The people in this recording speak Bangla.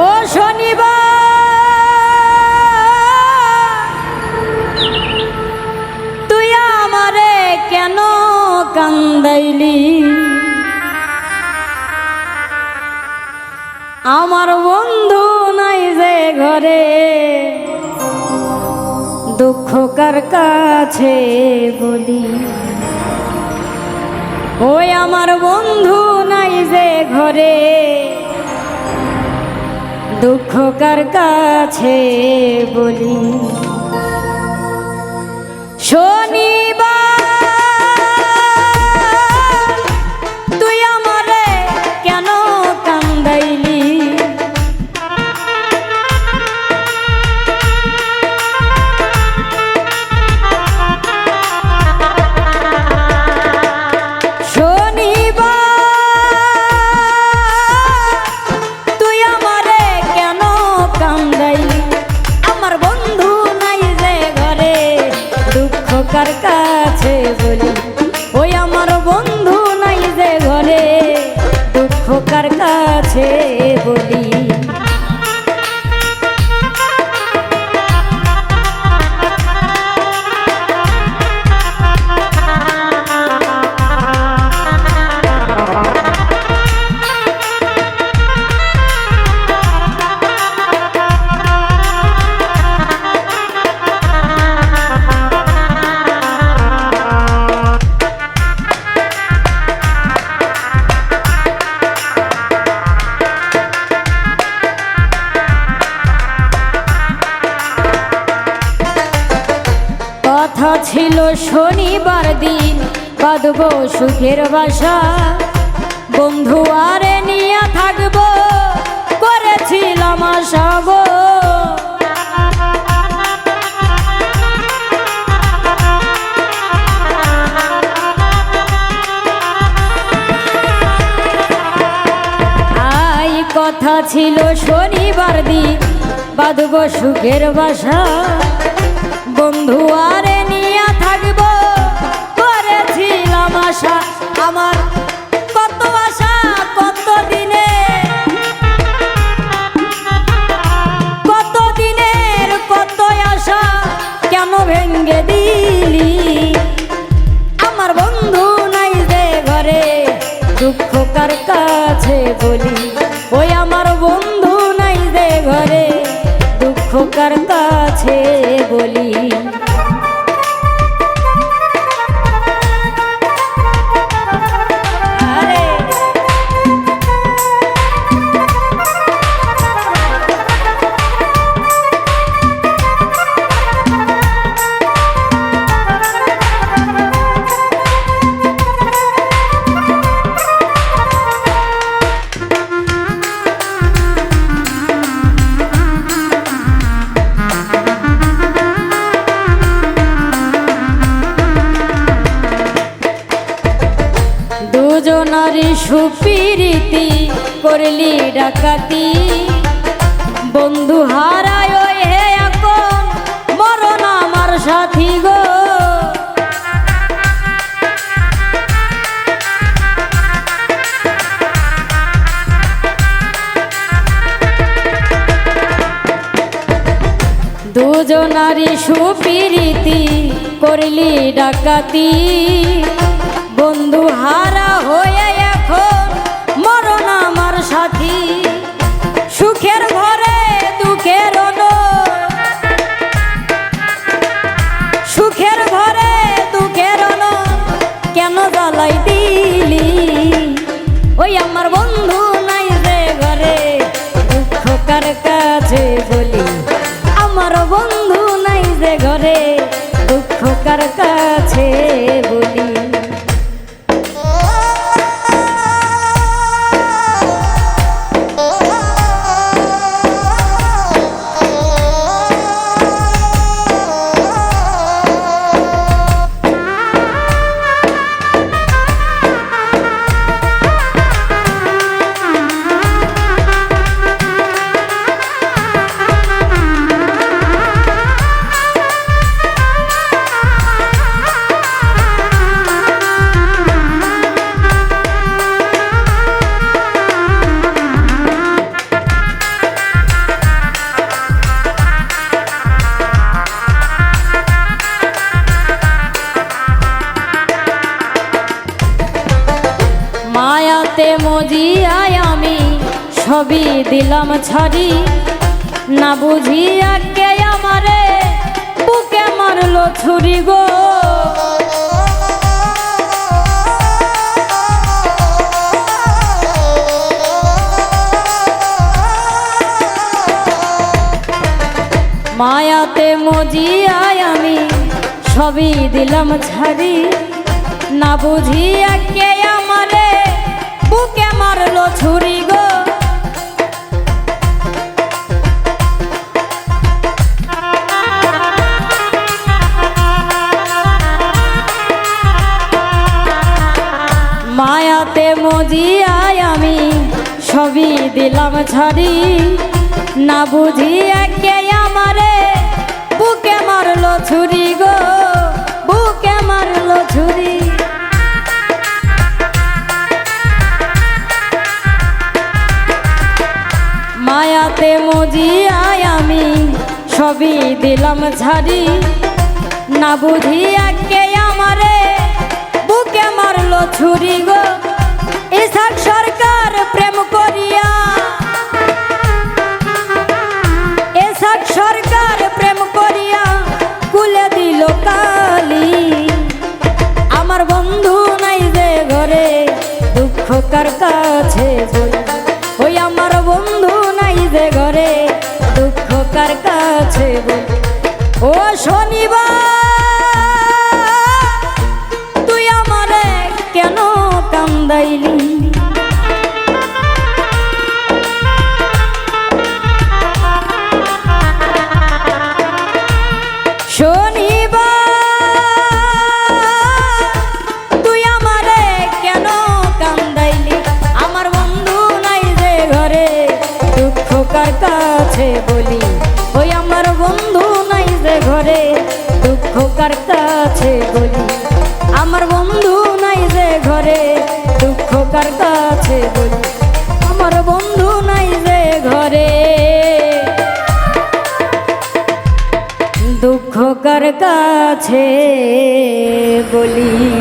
ও শনিবার, তুই আমারে কেন কান্দাইলি? আমার বন্ধু নাই যে ঘরে, দুঃখ কার কাছে বলি? ওই আমার বন্ধু নাই যে ঘরে দুঃখ কার কাছে বলি? শনিবার বলি ওই আমার বন্ধু নাই যে ঘরে দুঃখ কার কাছে বলি? শনিবার দিন বাঁধব সুখের বাসা। বন্ধু আরে নিয়ে থাকব, করেছিলাম আশা কথা ছিল শনিবার দিন বাঁধব সুখের বাসা। বন্ধু আরে আশা আমার কত আশা, কত কত দিনের, কত আশা, কেন ভেঙ্গে দিলি? আমার বন্ধু নাই যে ঘরে, দুঃখ কার কাছে বলি? ওই আমার বন্ধু নাই যে ঘরে, দুঃখ কার কাছে দুজনারি সুপিরিতি করলি ডাকাতি। বন্ধু হারায় হে এখন, মরণ আমার সাথী গো। দুজনারি সুপিরিতি করলি ডাকাতি। হারা হয়ে এখন মরণ আমার সাথী। সুখের ঘরে, দুঃখের। সুখের ঘরে, দুঃখের। কেন জ্বালাই দিলি? ওই আমার বন্ধু নাই যে ঘরে। দুঃখ কার কাছে বলি? আমার বন্ধু নাই যে ঘরে। দুঃখ কার কাছে সবই দিলাম ছাড়ি। না বুঝিয়া কে আমারে বুকে মারলো ছুরি গো? মায়াতে মজিয়ায় আমি সবই দিলাম ছাড়ি। না বুঝিয়া কে আমারে বুকে মারলো ছুরি গো? মায়াতে আমি সবই দিলাম ছাড়ি না বুঝিয়া কে আমারে বুকে মারলো ছুরি গো, বুকে মারলো ছুরি। মায়াতে মজিয়ায় আমি সবই দিলাম ছাড়ি না বুঝিয়া কে আমারে বুকে মারলো ছুরি গো ইসাক সরকার প্রেম করিয়া। এসাক সরকার প্রেম করিয়া কুলে দিল কালি। আমার বন্ধু নাই যে ঘরে, দুঃখ কার ওই আমার বন্ধু নাই যে ঘরে, দুঃখ ও শনিবার বলি, ওই আমার বন্ধু নাই যে ঘরে, দুঃখ কার কাছে বলি, আমার বন্ধু নাই যে ঘরে, দুঃখ কার কাছে বলি, আমার বন্ধু নাই যে ঘরে। দুঃখ কার কাছে বলি।